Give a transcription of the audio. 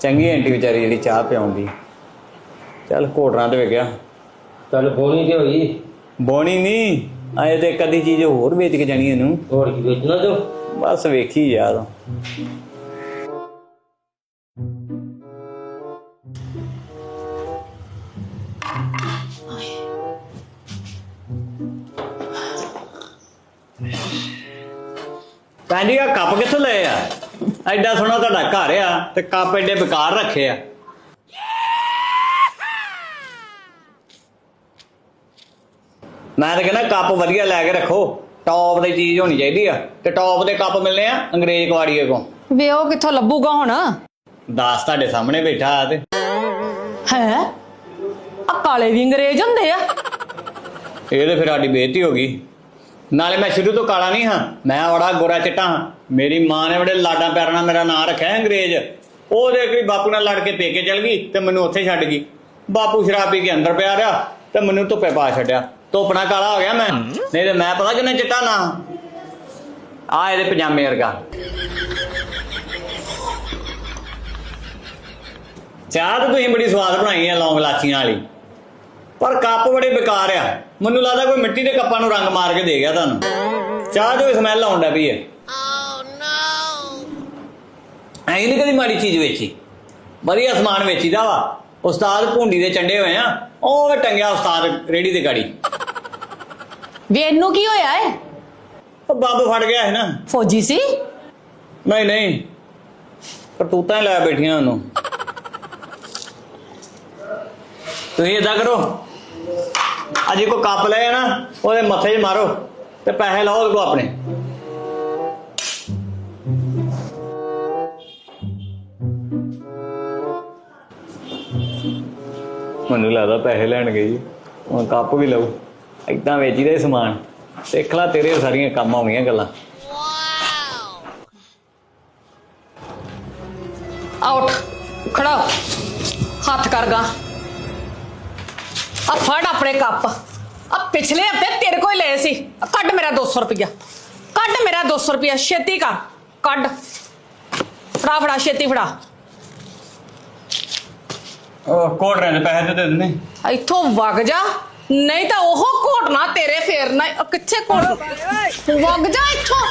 ਚੰਗੀ ਆਂਟੀ ਵਿਚਾਰੀ ਜਿਹੜੀ ਚਾਹ ਪਿਆਉਂਦੀ। ਚੱਲ ਘੋਟਣਾ ਤੇ ਵਿਗਿਆ ਚੱਲ ਬੋਣੀ ਤੇ ਹੋਈ। ਬੋਣੀ ਨਹੀਂ ਆਏ ਤੇ ਕਦੀ ਚੀਜ਼ ਹੋਰ ਵੇਚ ਕੇ ਜਾਣੀ ਇਹਨੂੰ। ਹੋਰ ਕੀ ਵੇਚਣਾ ਤੂੰ? ਬਸ ਵੇਖੀ ਯਾਰ ਪੈਂਡੀ ਆ ਕੱਪ ਕਿੱਥੋਂ ਲਏ ਆ? ਐਡਾ ਸੋਹਣਾ ਤੁਹਾਡਾ ਘਰ ਆ ਤੇ ਕੱਪ ਐਡੇ ਬੇਕਾਰ ਰੱਖੇ ਆ। ਮੈਂ ਤਾਂ ਕਹਿੰਦਾ ਕੱਪ ਵਧੀਆ ਲੈ ਕੇ ਰੱਖੋ ਟੌਪ ਦੀ ਚੀਜ਼ ਹੋਣੀ ਚਾਹੀਦੀ ਆ। ਤੇ ਟੌਪ ਦੇ ਕੱਪ ਮਿਲਨੇ ਆ ਅੰਗਰੇਜ਼ ਕਵਾੜੀਏ ਕੋ ਵੇ ਉਹ ਕਿੱਥੋਂ ਲੱਭੂਗਾ ਹੁਣ? ਦਾਸ ਤੁਹਾਡੇ ਸਾਹਮਣੇ ਬੈਠਾ ਆ ਤੇ। ਹੈ? ਆ ਕਾਲੇ ਵੀ ਅੰਗਰੇਜ਼ ਹੁੰਦੇ ਆ। ਇਹ ਤੇ ਫਿਰ ਸਾਡੀ ਬੇਇੱਜ਼ਤੀ ਹੋ ਗਈ। ਨਾਲੇ ਮੈਂ ਸ਼ੁਰੂ ਤੋਂ ਕਾਲਾ ਨਹੀਂ ਹਾਂ। ਮੈਂ ਬੜਾ ਗੋਰਾ ਚਿੱਟਾ ਹਾਂ। ਮੇਰੀ ਮਾਂ ਨੇ ਬੜੇ ਲਾਡਾਂ ਪਿਆਰਾਂ ਨਾਲ ਮੇਰਾ ਨਾਂ ਰੱਖਿਆ ਅੰਗਰੇਜ਼। ਉਹ ਉਹਦੇ ਕੋਈ ਬਾਪੂ ਨਾਲ ਲੜ ਕੇ ਪੇਕੇ ਚਲ ਗਈ ਤੇ ਮੈਨੂੰ ਉੱਥੇ ਛੱਡ ਗਈ। ਬਾਪੂ ਸ਼ਰਾਬ ਪੀ ਕੇ ਅੰਦਰ ਪਿਆ ਰਿਹਾ ਤੇ ਮੈਨੂੰ ਧੁੱਪੇ ਪਾ ਛੱਡਿਆ। ਧੁੱਪਣਾ ਕਾਲਾ ਹੋ ਗਿਆ ਮੈਂ। ਨਹੀਂ ਤੇ ਮੈਂ ਪਤਾ ਕਿੰਨੇ ਚਿੱਟਾ ਨਾ। ਆ ਇਹਦੇ ਪਜਾਮੇ ਵਰਗਾ। ਚਾਹ ਤਾਂ ਤੁਸੀਂ ਬੜੀ ਸਵਾਦ ਬਣਾਈ ਹੈ ਲੌਂਗ ਲਾਚੀਆਂ ਵਾਲੀ। ਪਰ ਕੱਪ ਬੜੇ ਬੇਕਾਰ ਆ। ਮੈਨੂੰ ਲੱਗਦਾ ਕੋਈ ਮਿੱਟੀ ਦੇ ਕੱਪਾਂ ਨੂੰ ਰੰਗ ਮਾਰ ਕੇ ਦੇ ਗਿਆ ਤੁਹਾਨੂੰ। ਚਾਹ ਜੋ ਸਮੈਲ ਆਉਂਦਾ ਪਈ ਹੈ ਐਂ ਨਹੀਂ ਕਦੀ ਮਾੜੀ ਚੀਜ਼ ਵੇਚੀ ਵਧੀਆ ਸਮਾਨ ਵੇਚੀਦਾ ਵਾ। ਉਸਤਾਦ ਭੁੰਡੀ ਦੇ ਚੰਡੇ ਹੋਏ ਆ। ਉਹ ਟੰਗਿਆ ਉਸਤਾਦ ਰੇੜੀ ਦੇ ਗਾੜੀ। ਵੇ ਇਹਨੂੰ ਕੀ ਹੋਇਆ ਏ? ਉਹ ਬੰਬ ਫੜ ਗਿਆ ਹੈ ਨਾ। ਫੌਜੀ ਸੀ? ਨਹੀਂ ਨਹੀਂ। ਕਰਤੂਤਾਂ ਹੀ ਲੈ ਬੈਠੀਆਂ ਉਹਨੂੰ। ਤੁਸੀਂ ਏਦਾਂ ਕਰੋ। ਅਜੇ ਕੋ ਕੱਪ ਲਏ ਨਾ ਉਹਦੇ ਮੱਥੇ 'ਚ ਮਾਰੋ ਤੇ ਪੈਸੇ ਲਾਓ ਉਹਦੇ ਕੋ ਆਪਣੇ। ਮੈਨੂੰ ਲੱਗਦਾ ਪੈਸੇ ਲੈਣ ਗਈ ਹੁਣ ਕੱਪ ਵੀ ਲਓ ਏਦਾਂ ਵੇਚੀਦਾ ਇਹ ਸਮਾਨ। ਸਿੱਖ ਲਾ ਤੇਰੇ ਸਾਰੀਆਂ ਕੰਮ ਆਉਣੀਆਂ ਗੱਲਾਂ। ਆ ਉੱਠ ਖੜਾ। ਹੋ। ਹੱਥ ਕਰ ਗਾ ਆ ਫੜ ਆਪਣੇ ਕੱਪ। ਆ ਪਿਛਲੇ ਹਫ਼ਤੇ ਤੇਰੇ ਕੋਲ ਲਏ ਸੀ। ਆਹ ਕੱਢ ਮੇਰਾ 200 ਰੁਪਇਆ ਕੱਢ ਮੇਰਾ 200 ਰੁਪਇਆ ਛੇਤੀ ਕਰ। ਕੱਢ। ਫੜਾ ਫੜਾ ਛੇਤੀ ਫੜਾ। ਉਹ ਕੋਟ ਰਹੇ ਨੇ ਪੈਸੇ ਤੇ ਦੇ ਦਿੰਦੇ। ਇੱਥੋਂ ਵਗ ਜਾ। ਨਹੀਂ ਤਾਂ ਉਹ ਘੋਟਣਾ ਤੇਰੇ ਫੇਰਨਾ। ਉਹ ਕਿੱਥੇ ਕੋਲ ਵਗ ਜਾ ਇੱਥੋਂ।